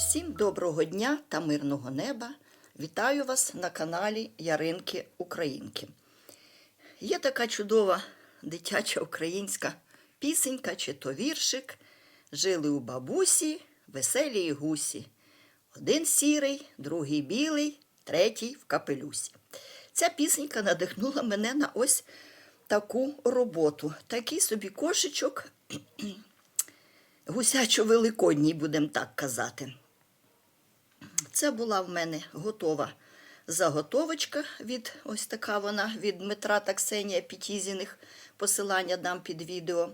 Всім доброго дня та мирного неба! Вітаю вас на каналі Яринки Українки. Є така чудова дитяча українська пісенька чи то віршик. Жили у бабусі веселі й гусі. Один сірий, другий білий, третій в капелюсі. Ця пісенька надихнула мене на ось таку роботу. Такий собі кошечок гусячо-великодній, будемо так казати. Це була в мене готова заготовочка від ось така вона від Дмитра та Ксенія Пітізіних. Посилання дам під відео.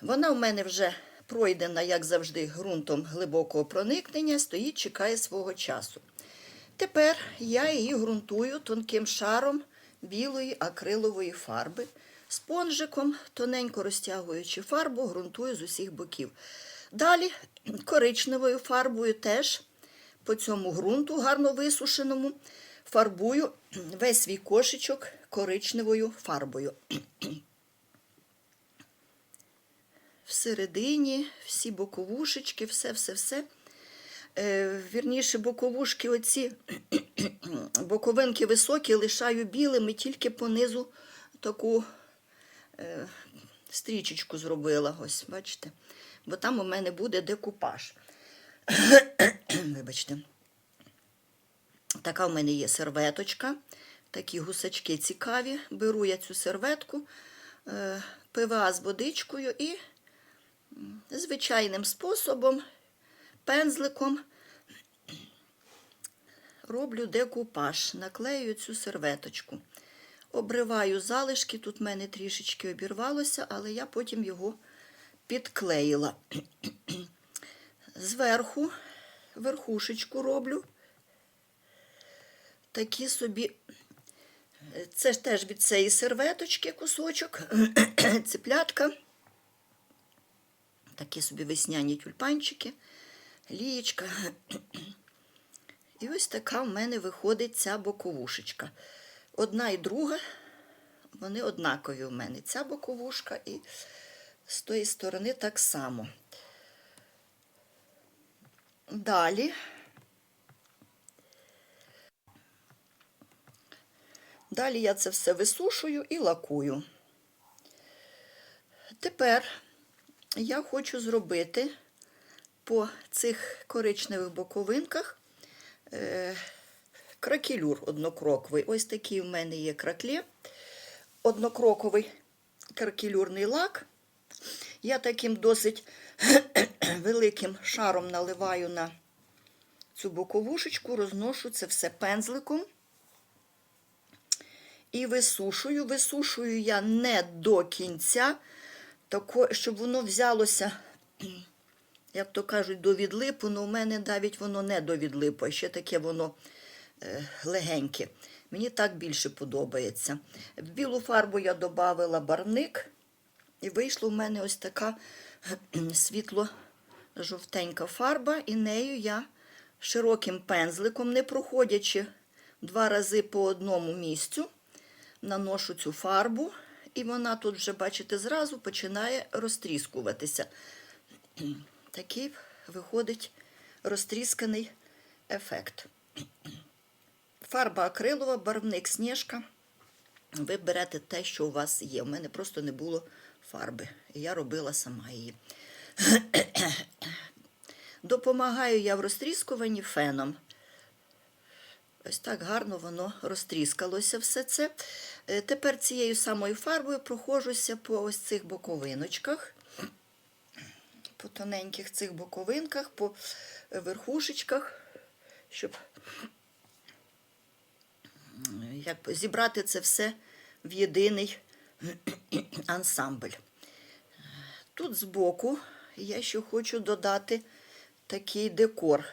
Вона в мене вже пройдена, як завжди, ґрунтом глибокого проникнення, стоїть, чекає свого часу. Тепер я її ґрунтую тонким шаром білої акрилової фарби. Спонжиком, тоненько розтягуючи фарбу, ґрунтую з усіх боків. Далі коричневою фарбою теж по цьому ґрунту, гарно висушеному, фарбую весь свій кошечок коричневою фарбою. Всередині всі боковушечки, все-все-все. Е, вірніше, боковушки, оці боковинки високі, лишаю білими, тільки понизу таку е, стрічечку зробила. Ось, бачите? Бо там у мене буде декупаж. Вибачте. Така в мене є серветочка. Такі гусачки цікаві. Беру я цю серветку, е, ПВА з водичкою і звичайним способом, пензликом роблю декупаж, наклею цю серветочку. Обриваю залишки, тут в мене трішечки обірвалося, але я потім його підклеїла. Зверху верхушечку роблю. Такі собі, це ж теж від цієї серветочки кусочок, циплятка. Такі собі весняні тюльпанчики, лієчка. І ось така в мене виходить ця боковушечка. Одна і друга, вони однакові в мене. Ця боковушка і з тої сторони так само. Далі. Далі я це все висушую і лакую. Тепер я хочу зробити по цих коричневих боковинках е, кракелюр однокроковий. Ось такий в мене є краклі. Однокроковий кракелюрний лак. Я таким досить великим шаром наливаю на цю боковушечку, розношу це все пензликом і висушую. Висушую я не до кінця, щоб воно взялося, як то кажуть, до відлипу, але у мене навіть воно не до відлипу, а ще таке воно е, легеньке. Мені так більше подобається. В білу фарбу я додавала барвник, і вийшла у мене ось така світло-жовтенька фарба, і нею я широким пензликом, не проходячи два рази по одному місцю, наношу цю фарбу, і вона тут вже, бачите, зразу починає розтріскуватися. Такий виходить розтрісканий ефект. Фарба акрилова, барвник сніжка. Ви берете те, що у вас є. У мене просто не було фарби. І я робила сама її. Допомагаю я в розтріскуванні феном. Ось так гарно воно розтріскалося все це. Е, Тепер цією самою фарбою проходжуся по ось цих боковиночках, по тоненьких цих боковинках, по верхушечках, щоб як зібрати це все в єдиний ансамбль. Тут збоку я ще хочу додати такий декор.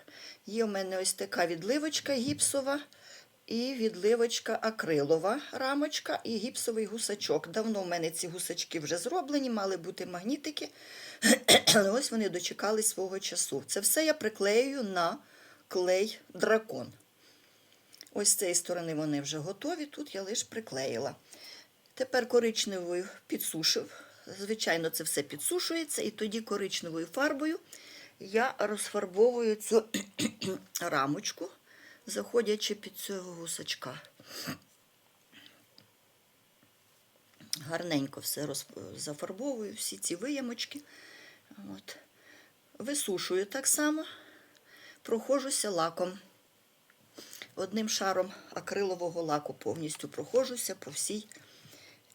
Є у мене ось така відливочка гіпсова і відливочка акрилова рамочка і гіпсовий гусачок. Давно в мене ці гусачки вже зроблені, мали бути магнітики, але ось вони дочекали свого часу. Це все я приклею на клей дракон. Ось з цієї сторони вони вже готові, тут я лише приклеїла. Тепер коричневою підсушив. Звичайно, це все підсушується, і тоді коричневою фарбою я розфарбовую цю рамочку, заходячи під цього гусачка. Гарненько все роз... зафарбовую, всі ці виямочки. От. Висушую так само, прохожуся лаком. Одним шаром акрилового лаку повністю прохожуся по всій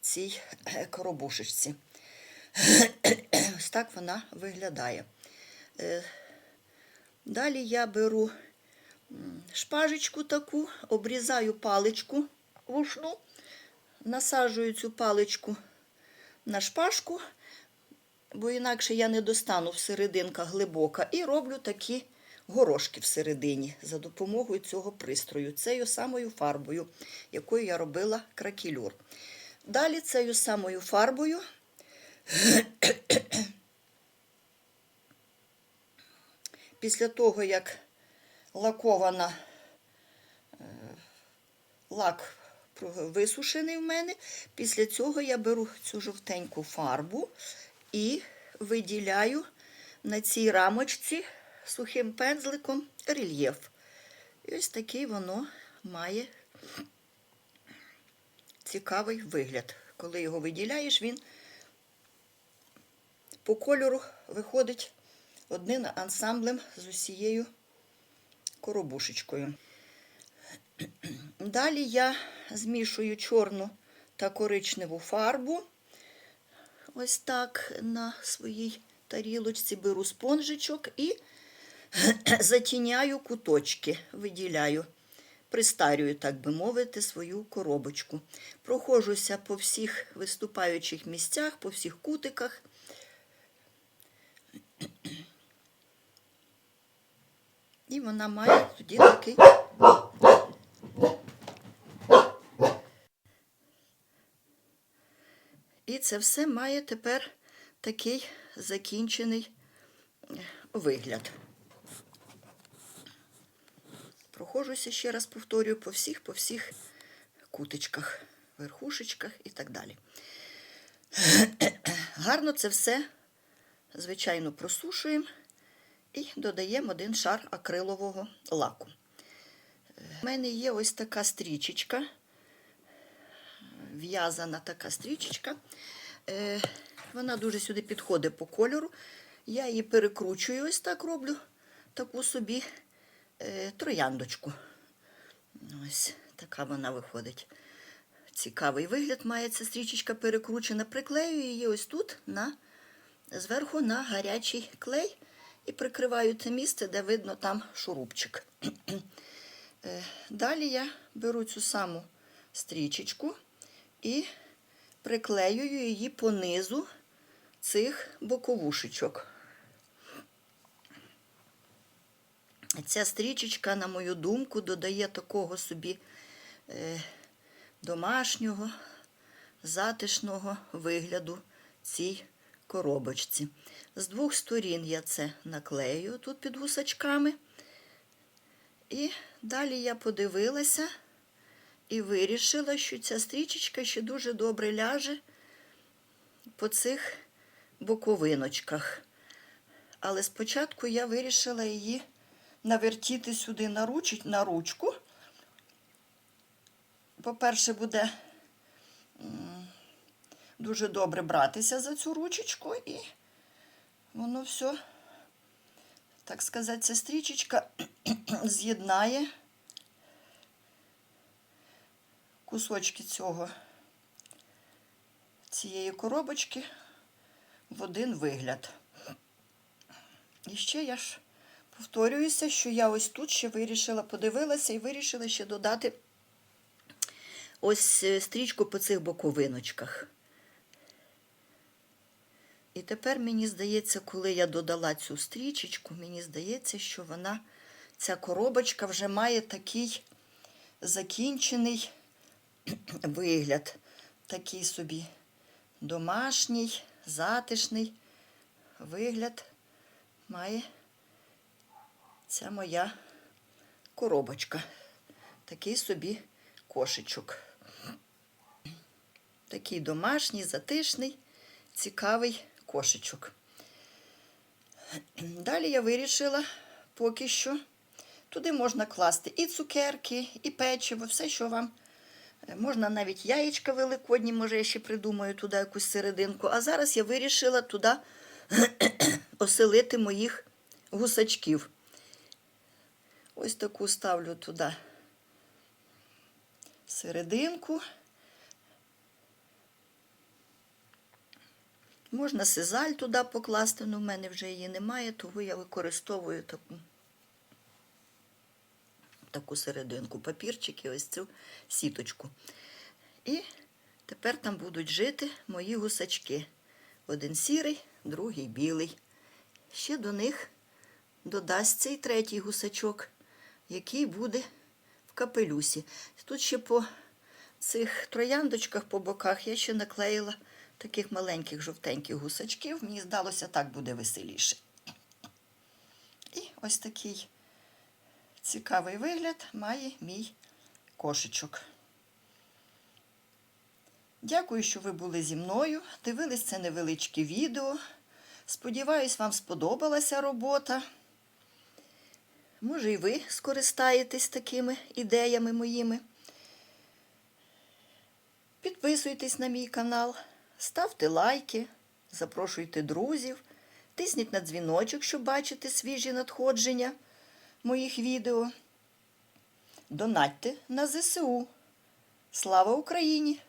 цій е, коробушечці. Ось так вона виглядає. Е, Далі я беру шпажечку таку, обрізаю паличку вушну, насаджую цю паличку на шпажку, бо інакше я не достану всерединка глибока, і роблю такі горошки всередині за допомогою цього пристрою, цією самою фарбою, якою я робила кракелюр. Далі цією самою фарбою після того, як лакована е, лак висушений в мене, після цього я беру цю жовтеньку фарбу і виділяю на цій рамочці сухим пензликом рельєф. І ось такий воно має цікавий вигляд. Коли його виділяєш, він по кольору виходить одним ансамблем з усією коробушечкою. Далі я змішую чорну та коричневу фарбу. Ось так на своїй тарілочці беру спонжичок і затіняю куточки, виділяю, пристарюю, так би мовити, свою коробочку. Проходжуся по всіх виступаючих місцях, по всіх кутиках. І вона має тоді такий І це все має тепер такий закінчений вигляд. Проходжуся ще раз повторюю по всіх, по всіх кутичках, верхушечках і так далі. Гарно це все, звичайно, просушуємо і додаємо один шар акрилового лаку. У мене є ось така стрічечка, в'язана така стрічечка. Е, Вона дуже сюди підходить по кольору. Я її перекручую, ось так роблю таку собі е, трояндочку. Ось така вона виходить. Цікавий вигляд має ця стрічечка перекручена. Приклею її ось тут на, зверху на гарячий клей і прикриваю це місце, де видно там шурупчик. Е, Далі я беру цю саму стрічечку і приклеюю її по низу цих боковушечок. Ця стрічечка, на мою думку, додає такого собі е, домашнього, затишного вигляду цій коробочці. З двох сторін я це наклею тут під гусачками. І далі я подивилася і вирішила, що ця стрічечка ще дуже добре ляже по цих боковиночках. Але спочатку я вирішила її навертіти сюди на, руч... на ручку. По-перше, буде дуже добре братися за цю ручечку, і воно все, так сказати, ця стрічечка з'єднає кусочки цього цієї коробочки в один вигляд. І ще я ж повторююся, що я ось тут ще вирішила, подивилася і вирішила ще додати ось е, стрічку по цих боковиночках. І тепер мені здається, коли я додала цю стрічечку, мені здається, що вона, ця коробочка вже має такий закінчений вигляд. Такий собі домашній, затишний вигляд має ця моя коробочка. Такий собі кошечок. Такий домашній, затишний, цікавий кошечок. Далі я вирішила поки що. Туди можна класти і цукерки, і печиво, все, що вам. е, Можна навіть яєчка великодні, може, я ще придумаю туди якусь серединку. А зараз я вирішила туди оселити моїх гусачків. Ось таку ставлю туди серединку. Можна сизаль туди покласти, але в мене вже її немає, тому я використовую таку, таку серединку, папірчик і ось цю сіточку. І тепер там будуть жити мої гусачки. Один сірий, другий білий. Ще до них додасться і третій гусачок, який буде в капелюсі. Тут ще по цих трояндочках по боках я ще наклеїла таких маленьких жовтеньких гусачків. Мені здалося, так буде веселіше. І ось такий цікавий вигляд має мій кошечок. Дякую, що ви були зі мною. Дивились це невеличке відео. Сподіваюсь, вам сподобалася робота. Може, і ви скористаєтесь такими ідеями моїми. Підписуйтесь на мій канал, ставте лайки, запрошуйте друзів, тисніть на дзвіночок, щоб бачити свіжі надходження моїх відео. Донатьте на ЗСУ. Слава Україні!